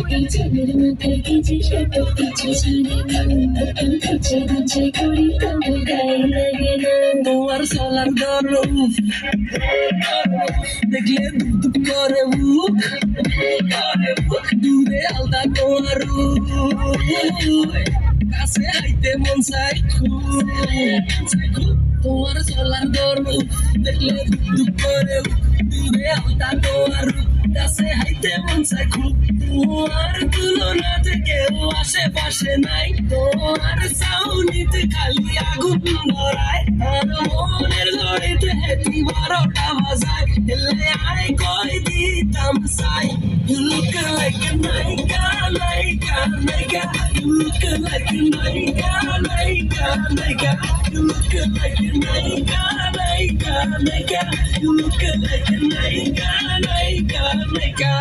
কিছু গায়ে লাগে না। তোমার সলার দরুফ দেখলে দুপ দুপ করে বুক দূরে আলদা তোমার কাছে হাইতে মন চাই খুব। তোমার সলার দরুফ দেখলে দুপ দুপ করে দূরে আলদা তোমার কাছে মন চাই খুব তোমার তুলনাতে কেউ আশেপাশে নাই তোমার সাউনিতে খালি আগুন ধরায় আর মনের ঘড়িতে হেতি বারোটা বাজায় এলে আয় কই দিতাম সাই You look like a naika, naika, naika. You look like a naika, naika, naika. You look like a naika, naika, naika. You look like a naika, naika, naika.